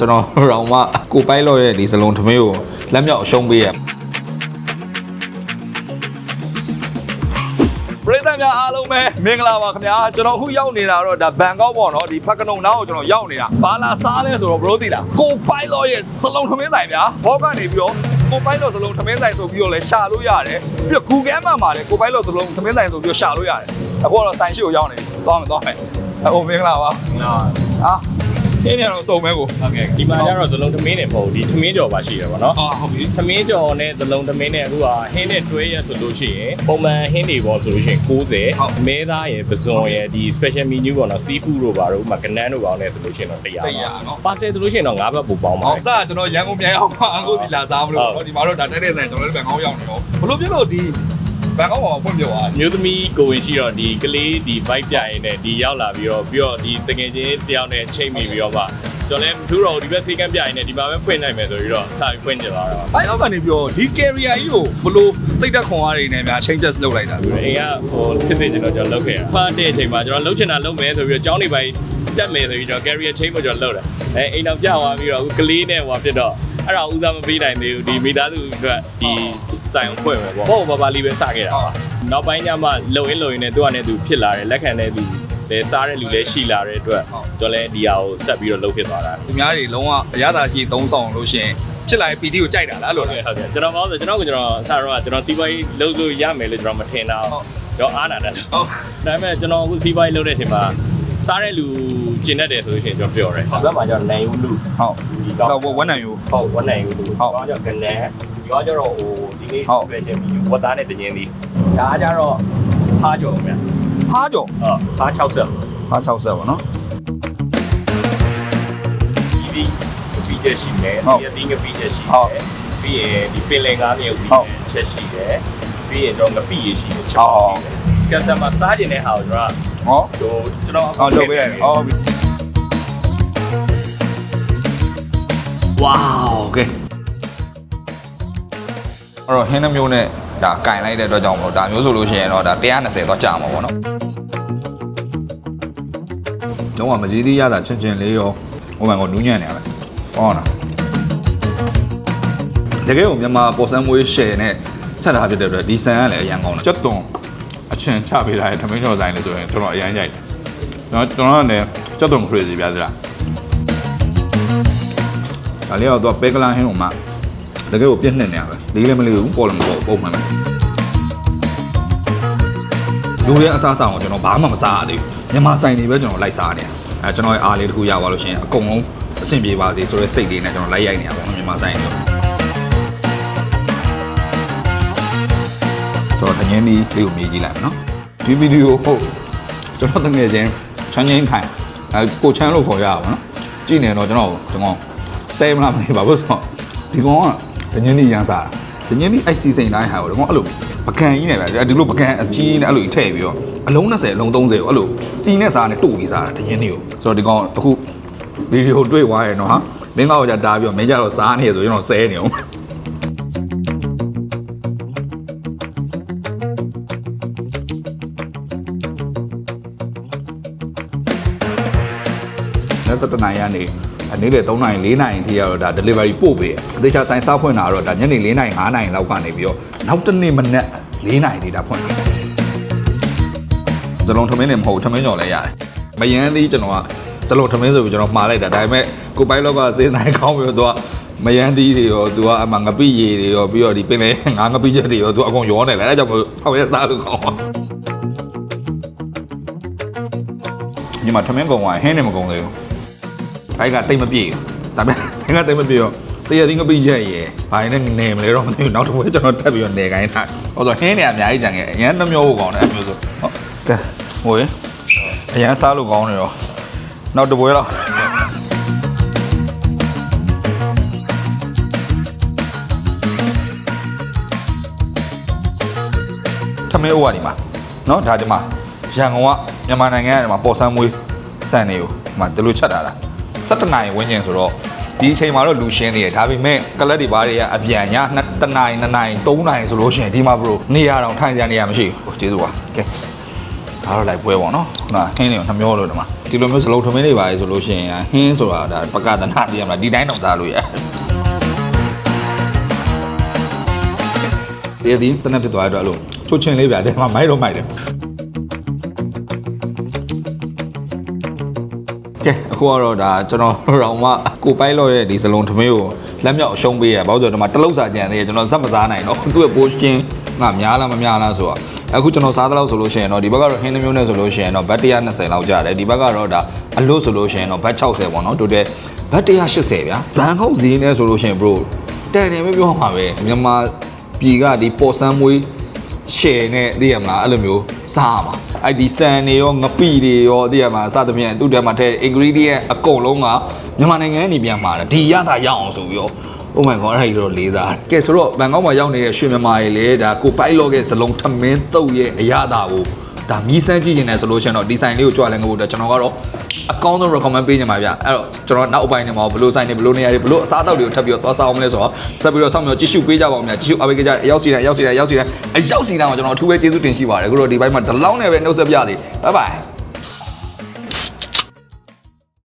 ကျွန်တော်ရောင်မကိုပိုက်လော့ရဲ့ဒီစလုံးသမီးကိုလက်မြောက်အရှုံးပေးရပရိသတ်များအားလုံးပဲမင်္ဂလာပါခင်ဗျာကျွန်တော်အခုရောက်နေတာတော့ဒါဘန်ကောက်ပေါ့နော်ဒီဖက်ကနုံနားကိုကျွန်တော်ရောက်နေတာဘာလာစားလဲဆိုတော့ဘရိုသိလားကိုပိုက်လော့ရဲ့စလုံးသမီးဆိုင်ဗျာဘောကနေပြီးတော့ကိုပိုက်လော့စလုံးသမီးဆိုင်ဆိုပြီးတော့လဲရှာလို့ရတယ်ပြီးတော့ Google Map မှာလည်းကိုပိုက်လော့စလုံးသမီးဆိုင်ဆိုပြီးတော့ရှာလို့ရတယ်အခုကတော့ဆိုင်ရှိကိုရောက်နေပြီသွားမယ်သွားမယ်ဟိုမင်္ဂလာပါဟာ အင်းနေတော့စုံမဲကိုဟုတ်ကဲ့ဒီမှာကျတော့ဇလုံးသမင်းနဲ့ပေါ့ဒီသမင်းကြော်ပါရှိရပါတော့အာဟုတ်ပြီသမင်းကြော်နဲ့ဇလုံးသမင်းနဲ့အခုကဟင်းနဲ့တွဲရဆိုလို့ရှိရင်ပုံမှန်ဟင်းတွေပေါ့ဆိုလို့ရှိရင်90မဲသားရယ်ပဇွန်ရယ်ဒီ special menu ပေါ့နော် seafood တို့ပါတော့ဥမာကနန်းတို့ပါနဲ့ဆိုလို့ရှိရင်တော့100 100နော်ပါဆယ်ဆိုလို့ရှိရင်တော့9ဘတ်ပို့ပေါင်းပါအောင်တယ်စားကျွန်တော်ရန်ကုန်ပြန်ရောက်မှအန်ကိုစီလာစားမလို့ဟုတ်ဒီမှာတော့ဒါတက်တဲ့ဆိုင်ကျွန်တော်လည်းဘန်ကောက်ရောက်နေတော့ဘလို့ဖြစ်လို့ဒီ ဘန်ကောက်မှာဖွင့်ပြသွားမျိုးသမီးကိုဝင်ရှိတော့ဒီကလေးဒီ vibe ပြရင်နဲ့ဒီရောက်လာပြီးတော့ပြီးတော့ဒီတငယ်ချင်းတယောက်နဲ့ချိန်မိပြီးတော့မှကျွန်တော်လည်းမထူးတော့ဘူးဒီဘက်စေကန်းပြရင်နဲ့ဒီမှာပဲဖွင့်နိုင်မယ်ဆိုပြီးတော့စာပြီးဖွင့်ကြလာတော့။အဲအောက်ကနေပြီးတော့ဒီ carrier ကြီးကိုဘလို့စိတ်သက်ခွန်အားတွေနဲ့များ changes လုပ်လိုက်တာလို့အိမ်ကဟိုဖြစ်ဖြစ်ကျွန်တော်ကျွန်တော်လုပ်ခဲ့တာဖတ်တဲ့အချိန်မှာကျွန်တော်လှုပ်ချင်တာလုပ်မယ်ဆိုပြီးတော့ကျောင်းနေပိုင်းတက်မယ်ဆိုပြီးကျွန်တော် carrier chain ကိုကျွန်တော်လုပ်တာအဲအိမ်တော်ပြသွားပြီးတော့အခုကလေးနဲ့ဟိုဖြစ်တော့ အဲ့ဒါဦးစားမပေးနိုင်သေးဘူးဒီမိသားစုအတွက်ဒီဆိုင်အောင်ဖွင့်မယ်ပေါ့ဟုတ်ဘာဘာလေးပဲစခဲ့တာပါနောက်ပိုင်းကျမှလုံရင်းလုံရင်းနဲ့သူကလည်းသူဖြစ်လာတယ်လက်ခံတဲ့သူလည်းစားတဲ့လူလည်းရှိလာတဲ့အတွက်ကျွန်တော်လည်းဒီဟာကိုဆက်ပြီးတော့လုပ်ဖြစ်သွားတာ။ဒီများတွေလုံးဝအရသာရှိသုံးဆောင်လို့ရှရင်ဖြစ်လာတဲ့ PD ကိုကြိုက်တာလားအဲ့ဟုလိုတ်လားကဲ့ဟုတ်ကဲ့ကျွန်တော်မောင်းဆိုကျွန်တော်ကကျွန်တော်စတော့ကျွန်တော်စီးပွားရေးလုပ်လို့ရမယ်လို့ကျွန်တော်မထင်တာဟုတ်တော့အားနာတယ်။ဟုတ်ဒါပေမဲ့ကျွန်တော်အခုစီးပွားရေးလုပ်တဲ့အချိန်မှာ စားတဲ့လူကျင်တတ်တယ်ဆိုလို့ရှိရင်ကျွန်တော်ပြောတယ်။ဒီဘက်မှာကျတော့နိုင်ဦးလူဟုတ်ဒီ။တော့ဝက်နိုင်ယူဟုတ်ဝတ်နိုင်ဦးလူဟုတ်ဒီကောင်ကျတော့ကနေဒီကောင်ကျတော့ဟိုဒီနေ့ဟုတ် special menu ဝတ်သားနဲ့တငင်းသည်ဒါကကျတော့ထားကြော်ဗျာဟားကြော်ဟုတ်ထား60ဟား60ပါနော်ဒီဒီပြီးချက်ရှိတယ်ဟုတ်ဒီအတင်းကပြီးချက်ရှိဟုတ်တယ်ပြီးရင်ဒီပင်လယ်ကားမြုပ်ပြီးဟုတ်ချက်ရှိတယ်ပြီးရင်ကျွန်တော်ငပိရရှိတယ်ချက်ဟုတ်ကစတမာစားကျင်တဲ့ဟာကိုကျွန် ဟော တော်ကျွန်တော် အော်လုပ်ပေးရတယ်။အော်ဝေါโอเคအဲ့တော့ဟင်းနှမျိုးနဲ့ဒါကင်လိုက်တဲ့အတွက်ကြောင့်မလို့ဒါမျိုးဆိုလို့ရှိရင်တော့ဒါ120တော့ကြာမှာပေါ့နော်လုံးဝမကြီးသေးရတာချင်းချင်းလေးရောဟိုမှာကနူးညံ့နေရပဲဟောနော်တကယ်ကိုမြန်မာပေါ်ဆန်းမွေးရှယ်နဲ့ချက်ထားဖြစ်တဲ့အတွက်ဒီဆန်ကလည်းအရင်ကောင်းတယ်ကျွတ်သွန် အချင်းချပေးထားတဲ့ထမင်းကျော်ဆိုင်လေဆိုရင်ကျွန်တော်အရင်ကြိုက်တယ်ကျွန်တော်ကျွန်တော်ကလည်းကျွတ်သွန် crazy ပြသလားဒါလေးတော့သူကပဲကလာဟင်းကိုမှတကယ်ကိုပြည့်နှက်နေရပဲလေးလည်းမလေးဘူးပေါ်လည်းမပေါ်ပုံမှန်ပဲလူရဲ့အစားအစာကိုကျွန်တော်ဘာမှမစားရသေးဘူးမြန်မာဆိုင်တွေပဲကျွန်တော်လိုက်စားနေရအဲကျွန်တော်ရဲ့အားလေးတစ်ခုရပါလို့ရှိရင်အကုန်လုံးအဆင်ပြေပါစေဆိုတဲ့စိတ်လေးနဲ့ကျွန်တော်လိုက်ရိုက်နေရပါတော့မြန်မာဆိုင်တွေ ကျွန်တော်တငင်းဒီလေးကိုမေးကြည့်လိုက်မယ်နော်ဒီဗီဒီယိုဟုတ်ကျွန်တော်တငယ်ချင်းချမ်းချင်းခိုင်အဲကိုချမ်းလို့ခေါ်ရပါဘောနော်ကြည့်နေတော့ကျွန်တော်ဒီကောင်ဆဲမလားမသိပါဘူးဆိုတော့ဒီကောင်ကတငင်းဒီရန်စားတာတငင်းဒီအိုက်စီစိန်တိုင်းဟာကိုဒီကောင်အဲ့လိုပကံကြီးနေပဲဒီလိုပကံအကြီးနဲ့အဲ့လိုကြီးထည့်ပြီးတော့အလုံး20အလုံး30ကိုအဲ့လိုစီနဲ့စားနဲ့တို့ပြီးစားတာတငင်းဒီကိုဆိုတော့ဒီကောင်အခုဗီဒီယိုတွေ့သွားရနော်ဟာမင်းကောင်ကကြာတားပြီးတော့မင်းကြတော့စားနေရဆိုကျွန်တော်ဆဲနေအောင် လက်စတနိုင်ရနေအနေနဲ့3နိုင်4နိုင်အထိကတော့ဒါ delivery ပို့ပေးတယ်အသေးချာဆိုင်စားဖွင့်တာတော့ဒါညနေ4နိုင်5နိုင်လောက်ကနေပြီးတော့နောက်တစ်နေ့မနက်4နိုင်ထိဒါဖွင့်တယ်ဇလုံးထမင်းနဲ့မဟုတ်ထမင်းကြော်လည်းရတယ်မယန်းသေးကျွန်တော်ကဇလုံးထမင်းဆိုပြီးကျွန်တော်မှားလိုက်တာဒါပေမဲ့ကိုပိုင်လောက်ကစေးနိုင်ကောင်းပြီးတော့သူကမယန်းသီးတွေရောသူကအမှငပိရည်တွေရောပြီးတော့ဒီပင်လေငါးငပိချက်တွေရောသူအကုန်ရောနေတယ်အဲဒါကြောင့်မို့ဆောက်ရဲစားလို့ကောင်းပါညီမထမင်းကုံကဟင်းနဲ့မကုံသေးဘူး ဘိုက်ကတိတ်မပြေဘူးဒါပေမဲ့ဘိုက်ကတိတ်မပြေတော့တရသင်းကပိချက်ရယ်ဘာရင်နဲ့နေမလဲတော့မသိဘူးနောက်တစ်ပွဲကျွန်တော်တက်ပြီးတော့နေခိုင်းတာဟောဆိုဟင်းနေအများကြီးကြံခဲ့အရန်နှမျောဖို့ကောင်းတယ်အမျိုးဆိုဟုတ်ကဲဟိုရအရန်စားလို့ကောင်းတယ်ရောနောက်တစ်ပွဲတော့ထမင်းအိုးကဒီမှာเนาะဒါဒီမှာရန်ကုန်ကမြန်မာနိုင်ငံကဒီမှာပေါ်ဆန်းမွေးစံနေကိုဒီမှာဒီလိုချက်တာလား 17နိုင်ဝင်းကျင်ဆိုတော့ဒီအချိန်မှာတော့လူရှင်းနေတယ်ဒါပေမဲ့ကလပ်တွေဘာတွေကအပြန်ညာ2နိုင်2နိုင်3နိုင်ဆိုလို့ရှိရင်ဒီမှာဘရိုနေရအောင်ထိုင်ကြနေရမရှိဘူးကျေးဇူးပါကဲဒါတော့လိုက်ပွဲပေါ့နော်ခုနဟင်းလေးကိုနှမျောလို့ဒီမှာဒီလိုမျိုးစလုံးထမင်းလေးပါလေဆိုလို့ရှိရင်ဟင်းဆိုတာဒါပကဒနာတည်ရမှာဒီတိုင်းတော့သားလို့ရဒီဒီတနက်ဖြစ်သွားတဲ့အတွက်လို့ချိုးချင်းလေးပြတယ်မှာမိုက်တော့မိုက်တယ် ကဲအခုကတော့ဒါကျွန်တော်ရောင်မကိုပိုက်လော့ရဲ့ဒီစလုံးထမင်းကိုလက်မြောက်အရှုံးပေးရဘာလို့ဆိုတော့ဒီမှာတလုံးစာကြံသေးတယ်ကျွန်တော်စက်မစားနိုင်တော့သူ့ရဲ့ပိုးရှင်းငါများလားမများလားဆိုတော့အခုကျွန်တော်စားတဲ့လောက်ဆိုလို့ရှိရင်တော့ဒီဘက်ကတော့ဟင်းတစ်မျိုးနဲ့ဆိုလို့ရှိရင်တော့ဘတ်120လောက်ကျတယ်ဒီဘက်ကတော့ဒါအလို့ဆိုလို့ရှိရင်တော့ဘတ်60ပေါ့နော်တိုတယ်ဘတ်180ဗျာဘန်ကောက်ဈေးနဲ့ဆိုလို့ရှိရင် bro တန်တယ်ပဲပြောမှာပဲမြန်မာပြည်ကဒီပေါ်ဆန်း မွေး share နဲ့သိရမလားအဲ့လိုမျိုးစားရမှာအဲ့ဒီဆန်တွေရောငပိတွေရောသိရမလားစသဖြင့်သူ့ထဲမှာထည့် ingredient အကုန်လုံးကမြန်မာနိုင်ငံကနေပြန်มาတယ်ဒီရတာရအောင်ဆိုပြီးတော့ Oh my god အဲ့ဒါကြီးတော့လေးစားတယ်ကဲဆိုတော့ဘန်ကောက်မှာရောက်နေတဲ့ရွှေမြန်မာတွေလည်းဒါကိုပိုက်လော့ရဲ့ဇလုံးထမင်းတုပ်ရဲ့အရသာကိုဒါမီးစမ်းကြည့်နေတယ်ဆိုလို့ရှိရင်တော့ဒီဆိုင်လေးကိုကြွားလဲငဖို့အတွက်ကျွန်တော်ကတော့ အကောင်းဆုံး recommend ပေးနေမှာဗျအဲ့တော့ကျွန်တော်နောက်အပိုင်းနေမှာဘလို့ဆိုင်နေဘလို့နေရာတွေဘလို့အစားအသောက်တွေကိုထပ်ပြီးတော့သွားစားအောင်မလဲဆိုတော့ဆက်ပြီးတော့စောင့်မျှော်ကြည့်ရှုပေးကြပါဦးများကြည့်ရှုအားပေးကြတဲ့အရောက်စီတိုင်းအရောက်စီတိုင်းအရောက်စီတိုင်းအရောက်စီတိုင်းမှာကျွန်တော်အထူးပဲကျေးဇူးတင်ရှိပါတယ်အခုတော့ဒီဘက်မှာဒီလောက်နဲ့ပဲနှုတ်ဆက်ပြစီ bye bye